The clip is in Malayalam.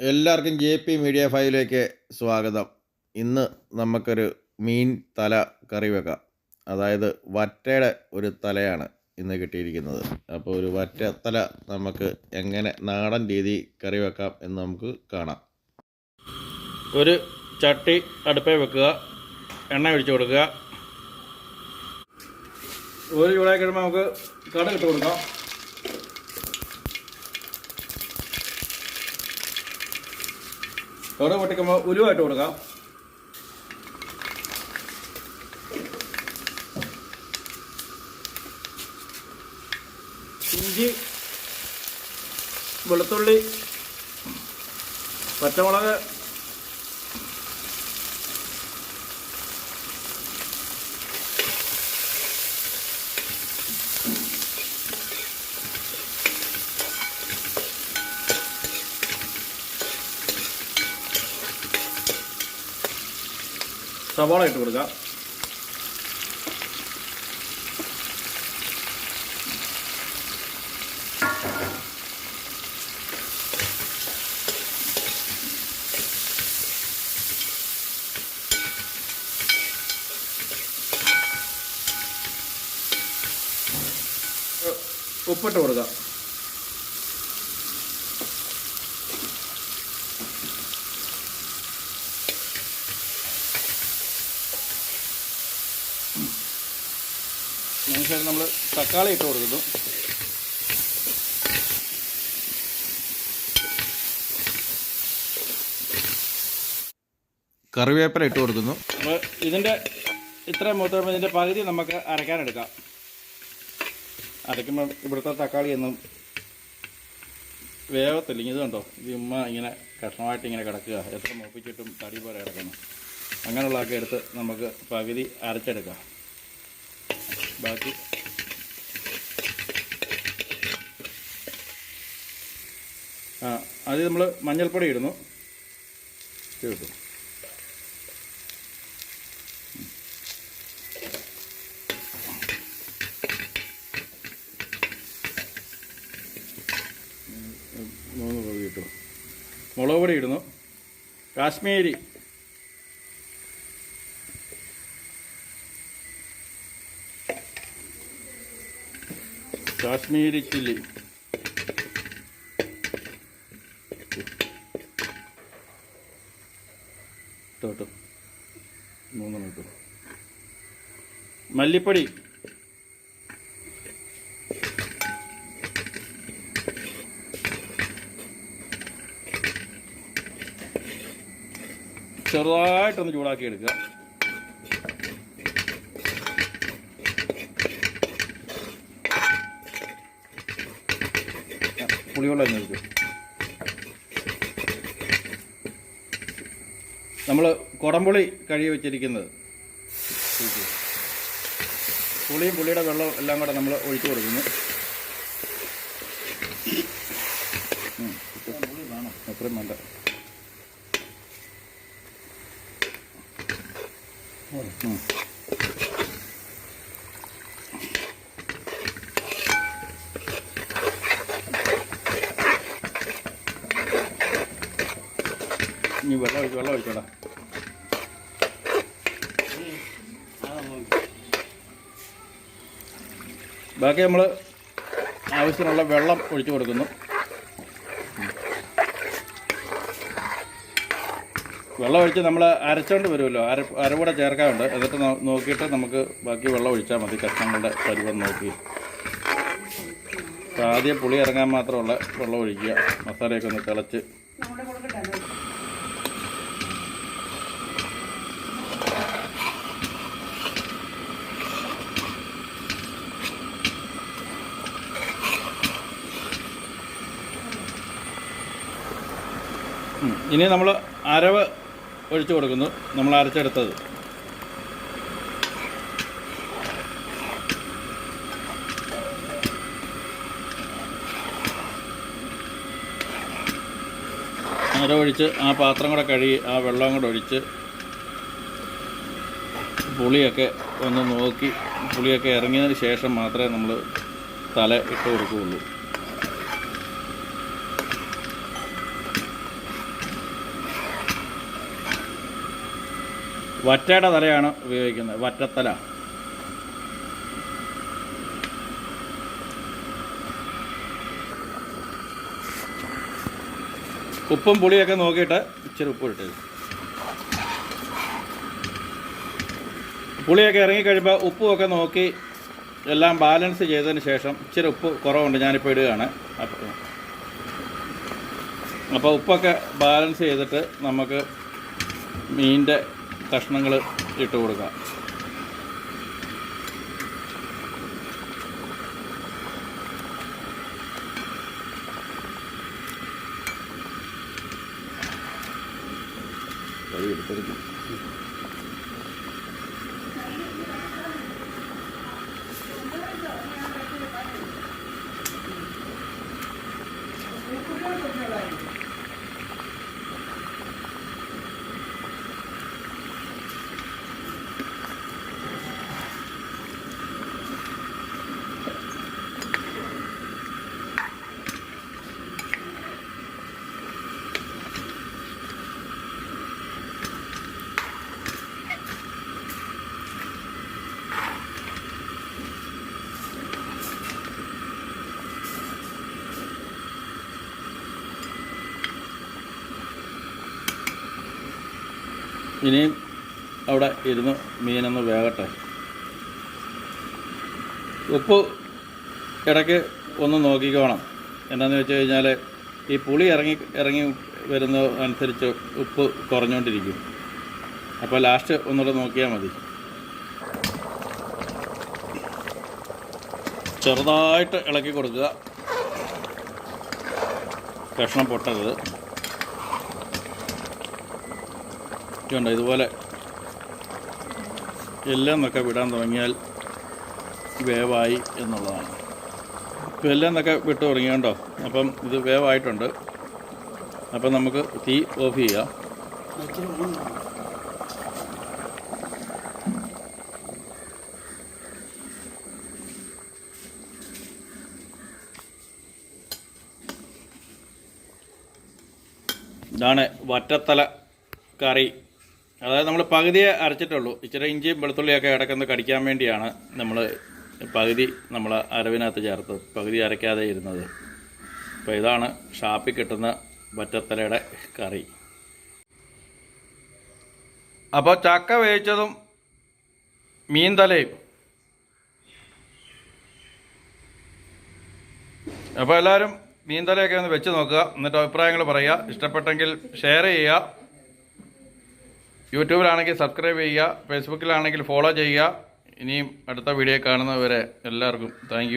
എല്ലാവർക്കും ജെ പി മീഡിയ ഫൈവിലേക്ക് സ്വാഗതം. ഇന്ന് നമുക്കൊരു മീൻ തല കറി വെക്കാം. അതായത് വറ്റയുടെ ഒരു തലയാണ് ഇന്ന് കിട്ടിയിരിക്കുന്നത്. അപ്പോൾ ഒരു വറ്റ തല നമുക്ക് എങ്ങനെ നാടൻ രീതി കറി വെക്കാം എന്ന് നമുക്ക് കാണാം. ഒരു ചട്ടി അടുപ്പേ വെക്കുക. എണ്ണ ഒഴിച്ചു കൊടുക്കുക. ഒരു ചൂടായി കഴിയുമ്പോൾ നമുക്ക് ഇട്ട് കൊടുക്കാം. കടുക് പൊട്ടിക്കുമ്പോൾ ഉലുവായിട്ട് കൊടുക്കാം. ഇഞ്ചി വെളുത്തുള്ളി പച്ചമുളക് സവാള ഇട്ട് കൊടുക്കാം. ഉപ്പിട്ട് കൊടുക്കാം. അതിനുശേഷം നമ്മൾ തക്കാളി ഇട്ട് കൊടുക്കുന്നു. കറിവേപ്പില ഇട്ട് കൊടുക്കുന്നു. അപ്പോൾ ഇതിന്റെ ഇത്രയും മൂത്തപ്പോൾ ഇതിന്റെ പകുതി നമുക്ക് അരയ്ക്കാനെടുക്കാം അരയ്ക്കുമ്പോൾ ഇവിടുത്തെ തക്കാളി ഒന്നും വേവത്തില്ല. ഇത് കണ്ടോ? ഇത് ഉമ്മ ഇങ്ങനെ കഷ്ണമായിട്ട് ഇങ്ങനെ കിടക്കുക. എത്ര മൂപ്പിച്ചിട്ടും തടി പോലെ കിടക്കുന്നു. അങ്ങനെയുള്ളതൊക്കെ എടുത്ത് നമുക്ക് പകുതി അരച്ചെടുക്കാം. ബാക്കി ആ അത് നമ്മൾ മഞ്ഞൾപ്പൊടി ഇടുന്നു കേട്ടു മൂന്ന് മുളക് പൊടി ഇടുന്നു കാശ്മീരി കാശ്മീരി ചില്ലി ഇട്ടോട്ടോ. മൂന്നെണ്ണം ഇട്ടു മല്ലിപ്പൊടി. ചെറുതായിട്ടൊന്ന് ചൂടാക്കി എടുക്കുക പുളിവെള്ളം തന്നെ ഒഴിക്കും നമ്മൾ കുടംപുളി കഴുകി വെച്ചിരിക്കുന്നത്. പുളിയും പുളിയുടെ വെള്ളം എല്ലാം കൂടെ നമ്മൾ ഒഴിച്ചു കൊടുക്കുന്നു. അത്രയും വേണ്ട ഉം. ഇനി വെള്ളം ഒഴിച്ച് വെള്ളം ഒഴിച്ചോടാ ബാക്കി നമ്മൾ ആവശ്യത്തിനുള്ള വെള്ളം ഒഴിച്ചു കൊടുക്കുന്നു. വെള്ളം ഒഴിച്ച് നമ്മൾ അരച്ചോണ്ട് വരുമല്ലോ. അര അരകൂടെ ചേർക്കാറുണ്ട് എന്നിട്ട് നോക്കിയിട്ട് നമുക്ക് ബാക്കി വെള്ളം ഒഴിച്ചാൽ മതി. കഷ്ണങ്ങളുടെ പരുവം നോക്കി. ആദ്യം പുളി ഇറങ്ങാൻ മാത്രമുള്ള വെള്ളം ഒഴിക്കുക. മസാലയൊക്കെ ഒന്ന് തിളച്ച്. ഇനി നമ്മൾ അരവ് ഒഴിച്ച് കൊടുക്കുന്നു. നമ്മൾ അരച്ചെടുത്തത്. അരവൊഴിച്ച് ആ പാത്രം കൂടെ കഴുകി ആ വെള്ളം കൂടെ ഒഴിച്ച് പുളിയൊക്കെ ഒന്ന് നോക്കി പുളിയൊക്കെ ഇറങ്ങിയതിന് ശേഷം മാത്രമേ നമ്മൾ തല ഇട്ട് കൊടുക്കുകയുള്ളൂ. വറ്റയുടെ തലയാണ് ഉപയോഗിക്കുന്നത് വറ്റത്തല. ഉപ്പും പുളിയൊക്കെ നോക്കിയിട്ട് ഇച്ചിരി ഉപ്പ് ഇട്ടത് പുളിയൊക്കെ ഇറങ്ങിക്കഴിയുമ്പോൾ ഉപ്പുമൊക്കെ നോക്കി എല്ലാം ബാലൻസ് ചെയ്തതിന് ശേഷം ഇച്ചിരി ഉപ്പ് കുറവുണ്ട് ഞാനിപ്പോൾ ഇടുകയാണ്. അപ്പോൾ അപ്പോൾ ഉപ്പൊക്കെ ബാലൻസ് ചെയ്തിട്ട് നമുക്ക് മീനിന്റെ കഷ്ണങ്ങൾ ഇട്ട് കൊടുക്കാം. കൈ ഇനിയും അവിടെ ഇരുന്ന് മീനൊന്ന് വേകട്ടെ. ഉപ്പ് ഇടയ്ക്ക് ഒന്ന് നോക്കിക്കോണം. എന്താണെന്ന് വെച്ച് കഴിഞ്ഞാൽ ഈ പുളി ഇറങ്ങി ഇറങ്ങി വരുന്ന അനുസരിച്ച് ഉപ്പ് കുറഞ്ഞുകൊണ്ടിരിക്കും അപ്പോൾ ലാസ്റ്റ് ഒന്നുകൂടെ നോക്കിയാൽ മതി. ചെറുതായിട്ട് ഇളക്കി കൊടുക്കുക. കഷ്ണം പൊട്ടരുത്. ഇതുണ്ട് ഇതുപോലെ എല്ലാം എന്നൊക്കെ വിടാൻ തുടങ്ങിയാൽ വേവായി എന്നുള്ളതാണ്. ഇപ്പം എല്ലാം എന്നൊക്കെ വിട്ട് തുടങ്ങിയുണ്ടോ അപ്പം ഇത് വേവായിട്ടുണ്ട്. അപ്പം നമുക്ക് തീ ഓഫ് ചെയ്യാം. ഇതാണ് വറ്റത്തല കറി. അതായത് നമ്മൾ പകുതിയെ അരച്ചിട്ടുള്ളൂ. ഇച്ചിരി ഇഞ്ചിയും വെളുത്തുള്ളിയൊക്കെ ഇടയ്ക്കൊന്ന് കടിക്കാൻ വേണ്ടിയാണ് നമ്മൾ പകുതി നമ്മൾ അരവിനകത്ത് ചേർത്ത് പകുതി അരയ്ക്കാതെ ഇരുന്നത്. അപ്പോൾ ഇതാണ് ഷാപ്പിൽ കിട്ടുന്ന വറ്റത്തലയുടെ കറി. അപ്പോൾ ചക്ക വേവിച്ചതും മീൻതലയും. അപ്പോൾ എല്ലാവരും മീൻതലയൊക്കെ ഒന്ന് വെച്ച് നോക്കുക. എന്നിട്ട് അഭിപ്രായങ്ങൾ പറയുക. ഇഷ്ടപ്പെട്ടെങ്കിൽ ഷെയർ ചെയ്യുക. യൂട്യൂബിലാണെങ്കിൽ സബ്സ്ക്രൈബ് ചെയ്യുക ഫേസ്ബുക്കിലാണെങ്കിൽ ഫോളോ ചെയ്യുക. ഇനിയും അടുത്ത വീഡിയോ കാണുന്നവരെ എല്ലാവർക്കും താങ്ക്